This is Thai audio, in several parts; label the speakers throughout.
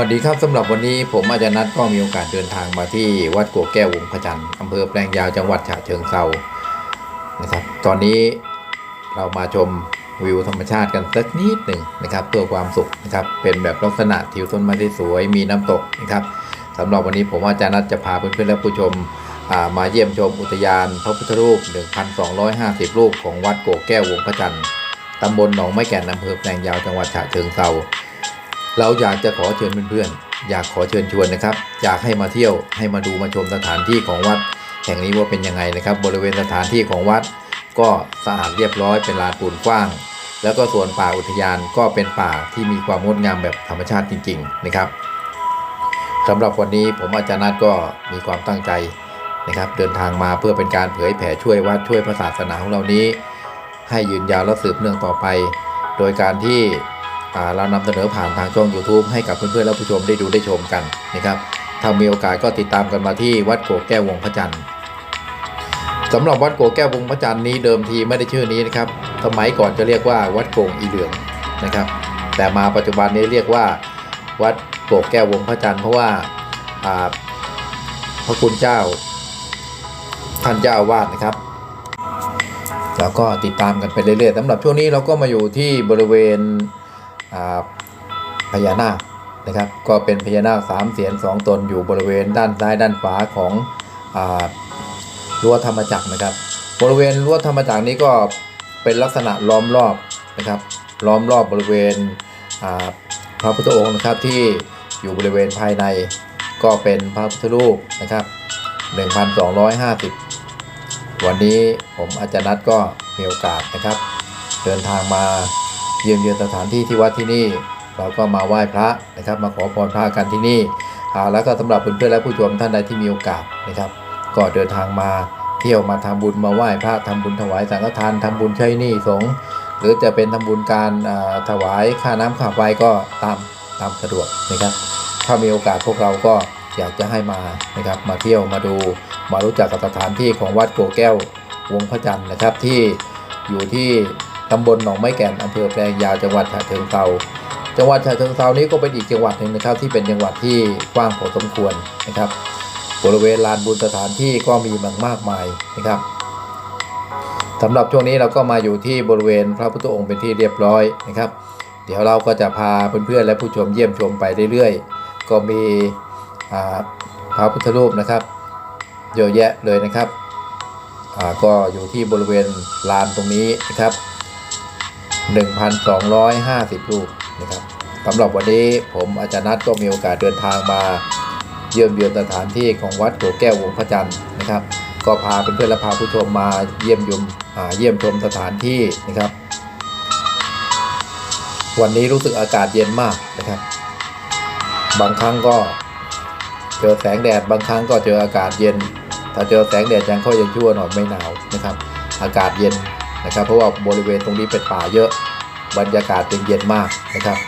Speaker 1: สวัสดีครับสำหรับวันนี้ผมอาจารย์นัทก็มีโอกาสเดินทางมาที่วัดโกแก้ววงพระจันทร์อำเภอแปลงยาวจังหวัดฉะเชิงเทรานะครับ ตอนนี้เรามาชมวิวธรรมชาติกันสักนิดหนึ่งนะครับ เพื่อความสุขนะครับ เป็นแบบลักษณะทิวต้นไม้ที่สวยมีน้ำตกนะครับสำหรับวันนี้ผมอาจารย์นัทจะพาเพื่อนๆและผู้ชมมาเยี่ยมชมอุทยานพระพุทธรูป 1,250 รูปของวัดโกแก้ววงพระจันทร์ตำบลหนองไม้แก่นอำเภอแปลงยาวจังหวัดฉะเชิงเทรา เราอยากจะขอเชิญเพื่อนๆอยากขอเชิญชวนนะครับ อยากให้มาเที่ยวให้มาดูมาชมสถานที่ของวัด แห่งนี้ว่าเป็นยังไงนะครับ บริเวณสถานที่ของวัด ก็สะอาดเรียบร้อยเป็นลานปูนกว้าง แล้วก็ส่วนป่าอุทยานก็เป็นป่าที่มีความงดงามแบบธรรมชาติจริง ๆ นะครับสำหรับวันนี้ผมอาจารย์นัทก็มีความตั้งใจนะครับเดินทางมาเพื่อเป็นการเผยแผ่ช่วยวัดช่วยพระศาสนาของเรานี้ ให้ยืนยาวและสืบเนื่องต่อไป โดยการที่ เรานำเสนอผ่านทางช่อง YouTube ให้กับเพื่อนๆและผู้ชมได้ดูได้ชมกันนะครับถ้ามีโอกาสก็ติดตามกันมาที่วัดโกแก้ววงพระจันทร์สำหรับวัดโกแก้ววงพระจันทร์นี้เดิมทีไม่ได้ชื่อนี้นะครับสมัยก่อนจะเรียกว่าวัดโกงอีเหลืองนะครับ แต่มาปัจจุบันนี้เรียกว่า วัดโกแก้ววงพระจันทร์เพราะว่าพระคุณเจ้า ท่านเจ้าวาสนะครับแล้วก็ติดตามกันไปเรื่อยๆสำหรับช่วงนี้เราก็มาอยู่ที่บริเวณ พญานาคนะครับ ก็เป็นพญานาคสามเสียนสองตนอยู่บริเวณด้านซ้ายด้านขวาของรั้วธรรมจักรนะครับ บริเวณรั้วธรรมจักรนี้ก็เป็นลักษณะล้อมรอบนะครับล้อมรอบบริเวณพระพุทธองค์นะครับที่อยู่บริเวณภายในก็เป็นพระพุทธรูปนะครับ 1,250 วันนี้ผมอาจารย์นัทก็มีโอกาสนะครับ เดินทางมา เยี่ยมเยือนสถานที่ที่วัดที่นี่ เราก็มาไหว้พระนะครับ มาขอพรพระกันที่นี่แล้วก็สำหรับเพื่อนๆและผู้ชมท่านใดที่มีโอกาสนะครับ ก็เดินทางมาเที่ยวมาทำบุญมาไหว้พระทำบุญถวายสังฆทานทำบุญใช้หนี้สงฆ์หรือจะเป็นทำบุญการอ่าถวายค่าน้ำค่าไฟก็ตามตามสะดวกนะครับ ถ้ามีโอกาสพวกเราก็อยากจะให้มานะครับมาเที่ยวมาดูมารู้จักกับสถานที่ของวัดโกแก้ววงพระจันทร์นะครับที่อยู่ที่ ตำบลหนองไม้แก่นอำเภอแปลงยาวจังหวัดฉะเชิงเทราจังหวัดฉะเชิงเทรานี้ก็เป็นอีกจังหวัดหนึ่งนะครับ ที่เป็นจังหวัดที่กว้างพอสมควรนะครับ บริเวณลานบุญสถานที่ก็มีมากมายนะครับสำหรับช่วงนี้เราก็มาอยู่ที่บริเวณพระพุทธองค์เป็นที่เรียบร้อยนะครับ เดี๋ยวเราก็จะพาเพื่อนๆและผู้ชมเยี่ยมชมไปเรื่อยๆ ก็มีพระพุทธรูปนะครับเยอะแยะเลยนะครับก็อยู่ที่บริเวณลานตรงนี้นะครับ 1,250 รูปนะครับสำหรับวันนี้ผมอาจารย์นัทก็มีโอกาสเดินทางมาเยี่ยมเยือนสถานที่ของวัดโกแก้ววงพระจันทร์นะครับ ก็พาเพื่อนๆและพาผู้ชมมาเยี่ยมยมอ่าเยี่ยมชมสถานที่นะครับ วันนี้รู้สึกอากาศเย็นมากนะครับ บางครั้งก็เจอแสงแดดบางครั้งก็เจออากาศเย็น ถ้าเจอแสงแดดยังค่อยยังชั่วหน่อยไม่หนาวนะครับ อากาศเย็น นะครับ เพราะว่าบริเวณตรงนี้เป็นป่าเยอะบรรยากาศเป็นเย็นมากนะครับ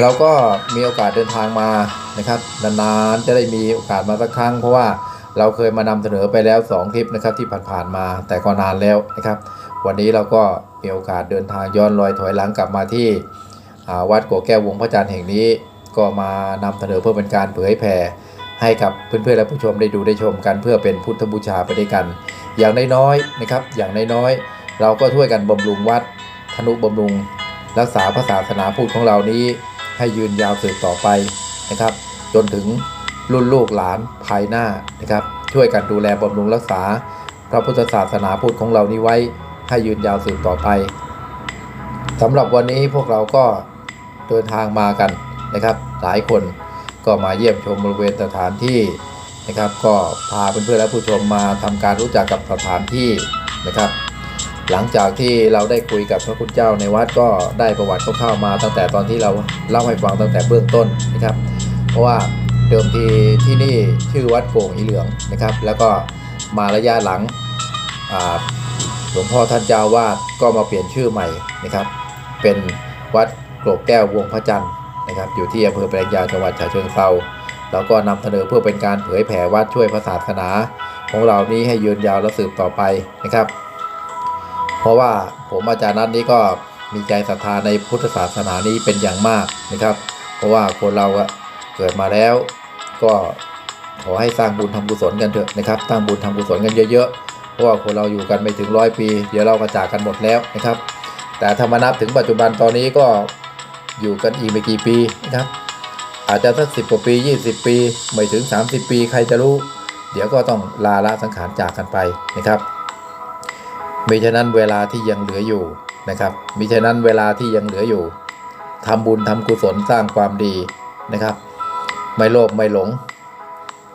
Speaker 1: เราก็มีโอกาสเดินทางมานะครับนานๆจะได้มีโอกาสมาสักครั้ง เพราะว่าเราเคยมานำเสนอไปแล้ว 2 คลิปนะครับที่ผ่านๆมาแต่ก็นานแล้วนะครับ วันนี้เราก็มีโอกาสเดินทางย้อนรอยถอยหลังกลับมาที่วัดโกแก้ววงพระจันทร์แห่งนี้ ก็มานำเสนอเพื่อเป็นการเผยแผ่ให้กับเพื่อนๆและผู้ชมได้ดูได้ชมกันเพื่อเป็นพุทธบูชาไปด้วยกัน อย่างน้อยๆนะครับ อย่างน้อยๆ เราก็ช่วยกันบำรุงวัดธนุบำรุง รักษาพระศาสนาพุทธของเรานี้ ให้ยืนยาวสืบต่อไปนะครับ จนถึงรุ่นลูกหลานภายหน้านะครับ ช่วยกันดูแลบำรุงรักษา พระพุทธศาสนาพุทธของเรานี้ไว้ ให้ยืนยาวสืบต่อไปสำหรับวันนี้พวกเราก็เดินทางมากันนะครับ หลายคนก็มาเยี่ยมชมบริเวณสถานที่นะครับ ก็พาเพื่อนๆและผู้ชมมาทำการรู้จักกับสถานที่นะครับ หลังจากที่เราได้คุยกับพระคุณเจ้าในวัดก็ได้ประวัติคร่าวๆมา ตั้งแต่ตอนที่เราเล่าให้ฟังตั้งแต่เบื้องต้นนะครับ เพราะว่าเดิมทีที่นี่ชื่อวัดโป่งอีเหลืองนะครับ แล้วก็มาระยะหลังหลวงพ่อท่านเจ้าวาดก็มาเปลี่ยนชื่อใหม่นะครับ เป็นวัดโกรกแก้ววงพระจันทร์นะครับ อยู่ที่อำเภอแปลงยาวจังหวัดฉะเชิงเทราแล้วก็นำเสนอเพื่อเป็นการเผยแผ่วัดช่วยพระศาสนา ของเรานี้ให้ยืนยาวและสืบต่อไปนะครับ ราะว่าผมอาจารย์นัทนี้ก็มีใจศรัทธาในพุทธศาสนานี้เป็นอย่างมากนะครับ เพราะว่าคนเราเกิดมาแล้ว ก็ขอให้สร้างบุญทำกุศลกันเถอะนะครับสร้างบุญทำกุศลกันเยอะๆเพราะว่าคนเราอยู่กันไม่ถึงร้อยปี เดี๋ยวเราก็จากกันหมดแล้วนะครับ แต่ถ้ามนับถึงปัจจุบันตอนนี้ก็อยู่กันอีกไม่กี่ปีนะครับอาจจะสักสิบกว่าปี 20 ปี ไม่ถึง 30 ปีใครจะรู้ เดี๋ยวก็ต้องลาละสังขารจากกันไปนะครับ มิฉะนั้นเวลาที่ยังเหลืออยู่นะครับมิฉะนั้นเวลาที่ยังเหลืออยู่ทำบุญทำกุศลสร้างความดีนะครับ ไม่โลภไม่หลง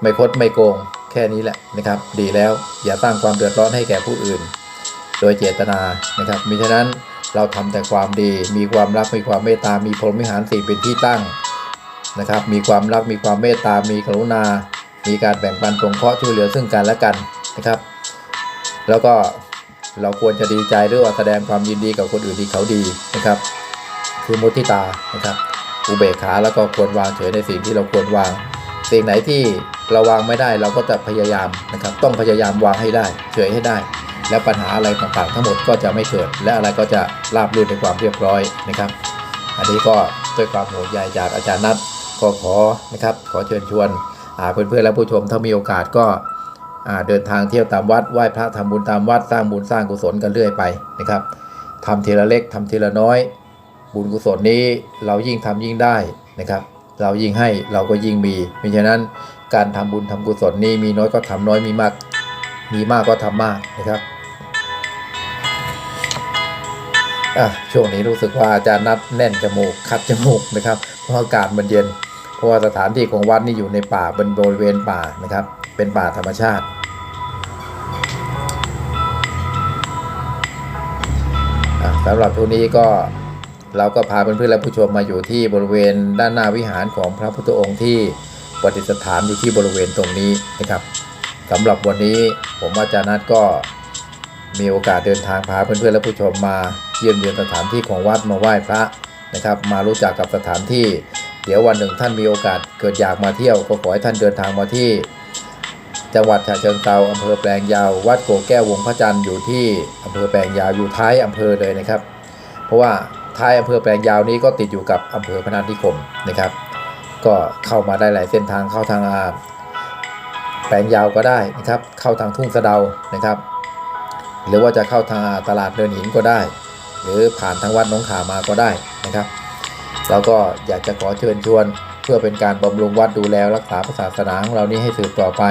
Speaker 1: ไม่คดไม่โกง แค่นี้แหละนะครับ ดีแล้วอย่าสร้างความเดือดร้อนให้แก่ผู้อื่น โดยเจตนานะครับมิฉะนั้นเราทำแต่ความดีมีความรักมีความเมตตา มีพรหมิหารสี่เป็นที่ตั้งนะครับ มีความรักมีความเมตตา มีกรุณา มีการแบ่งปันสงเคราะห์ช่วยเหลือซึ่งกันและกันนะครับ แล้วก็ เราควรจะดีใจหรือว่าแสดงความยินดีกับคนอื่นที่เขาดีนะครับ คือมุทิตานะครับ อุเบกขาแล้วก็ควรวางเฉยในสิ่งที่เราควรวาง สิ่งไหนที่เราวางไม่ได้เราก็จะพยายามนะครับ ต้องพยายามวางให้ได้ เฉยให้ได้ แล้วปัญหาอะไรต่างๆ ทั้งหมดก็จะไม่เกิด และอะไรก็จะราบรื่นในความเรียบร้อยนะครับ อันนี้ก็ด้วยความห่วงใยจากอาจารย์นัทก็ขอนะครับ ขอเชิญชวนเพื่อนๆและผู้ชมถ้ามีโอกาสก็ เดินทางเที่ยวตามวัดไหว้พระทำบุญตามวัดสร้างบุญสร้างกุศลกันเรื่อยไปนะครับทำทีละเล็กทำทีละน้อย บุญกุศลนี้เรายิ่งทำยิ่งได้นะครับ เรายิ่งให้เราก็ยิ่งมีเพราะฉะนั้นการทำบุญทำกุศลนี้มีน้อยก็ทำน้อยมีมาก มีมากก็ทำมากนะครับอะช่วงนี้รู้สึกว่าอาจารย์นัดแน่นจมูกคัดจมูกนะครับ เพราะอากาศมันเย็น เพราะว่าสถานที่ของวัดนี่อยู่ในป่าบนบริเวณป่านะครับ เป็นป่าธรรมชาติ สำหรับช่วงนี้ก็เราก็พาเพื่อนๆและผู้ชมมาอยู่ที่บริเวณด้านหน้าวิหารของพระพุทธองค์ที่ประดิษฐานอยู่ที่บริเวณตรงนี้นะครับสำหรับวันนี้ผมอาจารย์นัดก็มีโอกาสเดินทางพาเพื่อนๆและผู้ชมมาเยี่ยมเยือนสถานที่ของวัดมาไหว้พระนะครับ มารู้จักกับสถานที่ เดี๋ยววันหนึ่งท่านมีโอกาสเกิดอยากมาเที่ยวก็ขอให้ท่านเดินทางมาที่ จังหวัดฉะเชิงเทราอำเภอแปลงยาว วัดโกแก้ววงพระจันทร์อยู่ที่อำเภอแปลงยาวอยู่ท้ายอำเภอเลยนะครับ เพราะว่าท้ายอำเภอแปลงยาวนี้ก็ติดอยู่กับอำเภอพนัสนิคมนะครับ ก็เข้ามาได้หลายเส้นทางเข้าทางอาแปลงยาวก็ได้นะครับ เข้าทางทุ่งสะเดานะครับ หรือว่าจะเข้าทางตลาดเดินหินก็ได้ หรือผ่านทางวัดน้องขามาก็ได้นะครับเราก็อยากจะขอเชิญชวน เพื่อเป็นการบำรุงวัดดูแลรักษาศาสนาของเรานี้ให้สืบต่อไป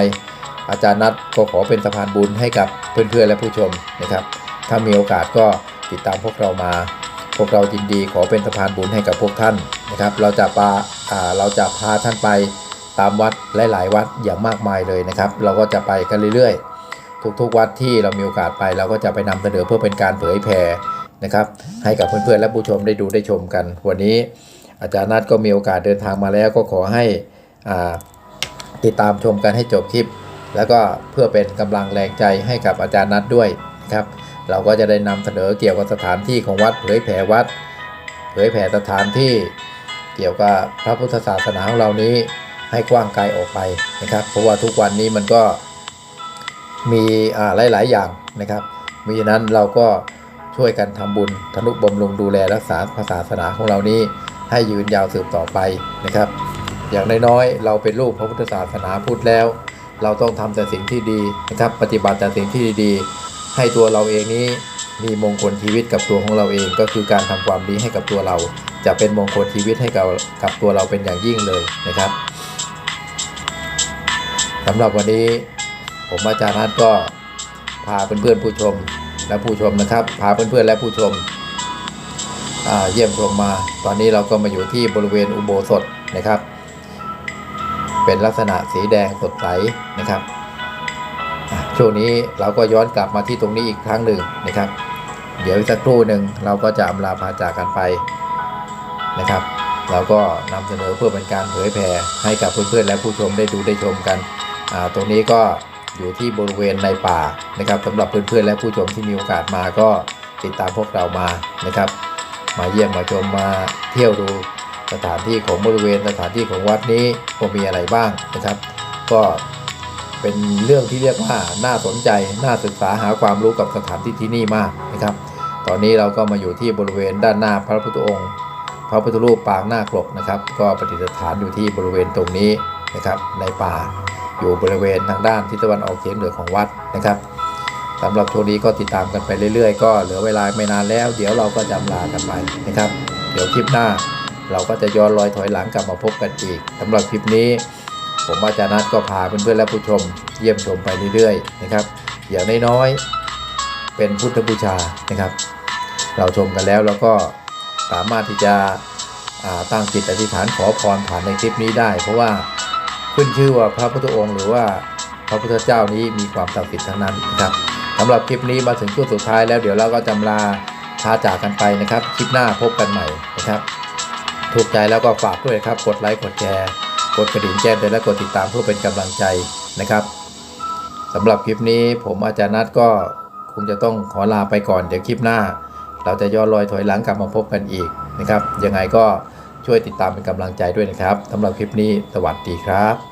Speaker 1: อาจารย์นัดก็ขอเป็นสะพานบุญให้กับเพื่อนๆและผู้ชมนะครับ ถ้ามีโอกาสก็ติดตามพวกเรามา พวกเรายินดีขอเป็นสะพานบุญให้กับพวกท่านนะครับ เราจะปาเราจะพาท่านไปตามวัดหลายๆวัดอย่างมากมายเลยนะครับ เราก็จะไปกันเรื่อยๆ ทุกๆวัดที่เรามีโอกาสไปเราก็จะไปนำเสนอเพื่อเป็นการเผยแผ่นะครับ ให้กับเพื่อนๆและผู้ชมได้ดูได้ชมกัน วันนี้อาจารย์นัดก็มีโอกาสเดินทางมาแล้วก็ขอให้ติดตามชมกันให้จบคลิป แล้วก็เพื่อเป็นกำลังแรงใจให้กับอาจารย์นัดด้วยนะครับ เราก็จะได้นำเสนอเกี่ยวกับสถานที่ของวัดเผยแผ่วัด เผยแผ่สถานที่เกี่ยวกับพระพุทธศาสนาของเรานี้ให้กว้างไกลออกไปนะครับ เพราะว่าทุกวันนี้มันก็มีอ่าหลาย ๆ อย่างนะครับมิฉะนั้นเราก็ช่วยกันทำบุญทนุบำรุงดูแลรักษาศาสนาของเรานี้ ให้ยืนยาวสืบต่อไปนะครับ อย่างน้อยๆเราเป็นลูกพระพุทธศาสนาพุทธแล้ว เราต้องทำแต่สิ่งที่ดีนะครับปฏิบัติแต่สิ่งที่ดีๆให้ตัวเราเองนี้มีมงคลชีวิตกับตัวของเราเอง ก็คือการทำความดีให้กับตัวเรา จะเป็นมงคลชีวิตให้กับกับตัวเราเป็นอย่างยิ่งเลยนะครับสำหรับวันนี้ผมอาจารย์นัทก็พาเพื่อนๆผู้ชมและผู้ชมนะครับ พาเพื่อนๆและผู้ชมเยี่ยมชมมา ตอนนี้เราก็มาอยู่ที่บริเวณอุโบสถนะครับ เป็นลักษณะสีแดงสดใสนะครับช่วงนี้เราก็ย้อนกลับมาที่ตรงนี้อีกครั้งหนึ่งนะครับ เดี๋ยวอีกสักครู่หนึ่งเราก็จะอำลาพาจากกันไปนะครับ เราก็นำเสนอเพื่อเป็นการเผยแผ่ให้กับเพื่อนๆและผู้ชมได้ดูได้ชมกัน ตรงนี้ก็อยู่ที่บริเวณในป่านะครับสำหรับเพื่อนๆและผู้ชมที่มีโอกาสมาก็ติดตามพวกเรามานะครับ มาเยี่ยมมาชมมาเที่ยวดู สถานที่ของบริเวณสถานที่ของวัดนี้ก็มีอะไรบ้างนะครับ ก็เป็นเรื่องที่เรียกว่าน่าสนใจน่าศึกษาหาความรู้กับสถานที่ที่นี่มากนะครับ ตอนนี้เราก็มาอยู่ที่บริเวณด้านหน้าพระพุทธองค์ พระพุทธรูปปางนาคปรกนะครับ ก็ประดิษฐานอยู่ที่บริเวณตรงนี้นะครับ ในป่าอยู่บริเวณทางด้านทิศตะวันออกเฉียงเหนือของวัดนะครับสำหรับช่วงนี้ก็ติดตามกันไปเรื่อยๆ ก็เหลือเวลาไม่นานแล้ว เดี๋ยวเราก็จะลากันไปนะครับ เดี๋ยวคลิปหน้า เราก็จะย้อนรอยถอยหลังกลับมาพบกันอีกสำหรับคลิปนี้ ผมอาจารย์นัทก็พาเพื่อนๆและผู้ชม เยี่ยมชมไปเรื่อยๆนะครับอย่างน้อยๆเป็นพุทธบูชานะครับ เราชมกันแล้วแล้วก็สามารถที่จะตั้งจิตอธิษฐานขอพรผ่านในคลิปนี้ได้ เพราะว่าขึ้นชื่อว่าพระพุทธองค์หรือว่าพระพุทธเจ้านี้มีความศักดิ์สิทธิ์ทั้งนั้นนะครับสำหรับคลิปนี้มาถึงช่วงสุดท้ายแล้วเดี๋ยวเราก็จำลาพาจากกันไปนะครับ คลิปหน้าพบกันใหม่นะครับ ถูกใจแล้วก็ฝากด้วยครับ กดไลค์กดแชร์กดกระดิ่งแจ้งเตือนและกดติดตามเพื่อเป็นกำลังใจนะครับสำหรับคลิปนี้ผมอาจารย์นัทก็คงจะต้องขอลาไปก่อนเดี๋ยวคลิปหน้า เราจะย้อนรอยถอยหลังกลับมาพบกันอีกนะครับยังไงก็ช่วยติดตามเป็นกำลังใจด้วยนะครับสำหรับคลิปนี้สวัสดีครับ